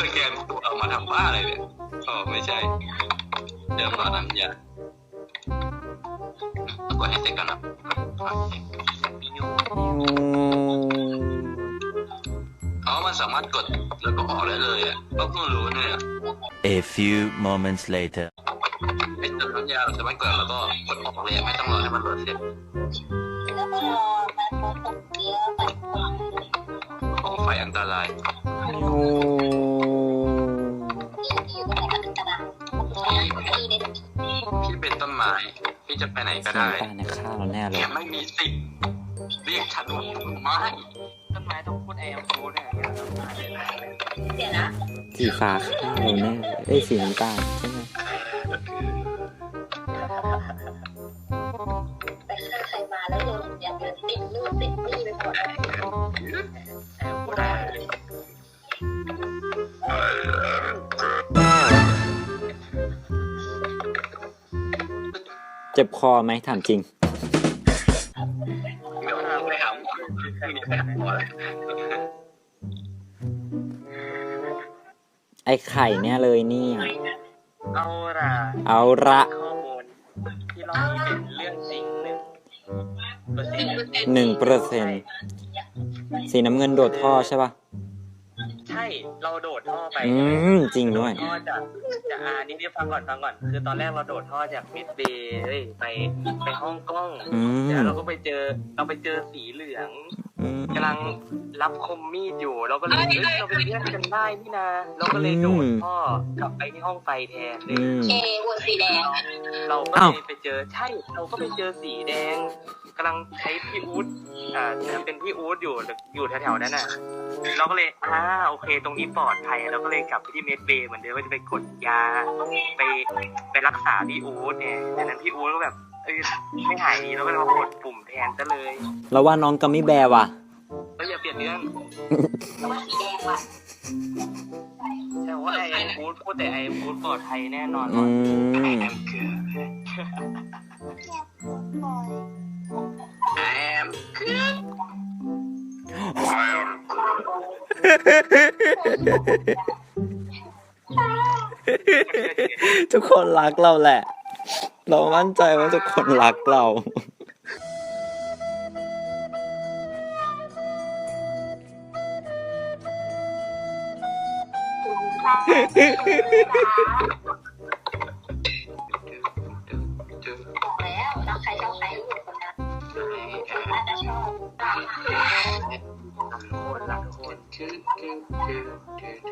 สแกนตัวเอามาทำบ้าอะไรเนี่ยอ๋อไม่ใช่เดี๋ยวก่อนน้ำยาเอากดให้เสร็จก่อนนะอ๋อมันสามารถกดแล้วก็ออกได้เลยอะก็เพิ่งรู้เนี่ย A few moments later. ไอ้ตัวน้ำยาเราสามารถกดแล้วก็กดออกเลยอะไม่ต้องรอให้มันโหลดเสร็จแล้วก็รอมันโพสต์เยอะไปของไฟอันตรายอ พี่จะไปไหนก็เสียงได้ป้าในข้าวเราแน่เลแกยไม่มีสิทธิ์เรียกฉันว่าต้นไม้ต้นไม้ต้องพูดแอมโคดเนี่ยเดี๋ยวนะสีฟ้าข้าวเราแน่เลยเอ้ยสีน้ำตาลใช่ไหมไปฆ่าใครมาแล้วโดนอย่างเดียวติดนู่นติดนี่ไปหมด เจ็บคอไหมถามจริง เดี๋ยวไปหาหมอไปหาหมอเลยไอ้ไข่เนี่ยเลยเนี่ย เอาล่ะเอาละ ข้อมูลที่เรามีเป็นเรื่องจริงหนึ่งเปอร์เซ็นต์หนึ่งเปอร์เซ็นสีน้ำเงินโดดท่อใช่ปะ ใช่เราโดดท่อไปอืมจริงด้วย ท่อจากจากอ่านี่นี่ฟังก่อนฟังก่อน คือตอนแรกเราโดดท่อจากมิดเบย์เอ้ยไปไปห้องกล้องอืมแล้วเราก็ไปเจอเราไปเจอสีเหลืองอืมกำลังรับคมมีดอยู่ เราก็เลยเอ้ยเราเป็นเพื่อนกันได้นี่นะเราก็เลยโดดท่อกลับไปที่ห้องไฟแทนเลอืย ม เควนสีแดงเราก็อ้าว เลยไปเจอใช่ เราก็ไปเจอสีแดง กำลังใช้พี่อู๊ดอ่าเป็นพี่อู๊ดอยู่อยู่แถวๆนั้นน่ะเราก็เลยอ่าโอเค ตรงนี้ปลอดภัยเราก็เลยกลับไปที่เมดเบย์เหมือนเดิมว่าจะไปกดยาไปไปรักษาพี่อู๊ดเนี่ยแต่นั้นพี่อู๊ดก็แบบเอ้ยไม่หายดีเราก็เลยมากดปุ่มแทนซะเลยแล้วว่าน้องกัมมี่แบร์ว่ะแล้วอย่าเปลี่ยนเรื่องเพราะว่าสีแดงว่ะแต่ว่าไอ้อู๊ดพูดแต่ไอ้อู๊ดปลอดภัยแน่นอนอืม แอมคือทุกคนรักเราแหละ เรามั่นใจว่าทุกคนรักเราบอ อาจจะชอบรักทุกคนรักทุกคนคือคือคือคือ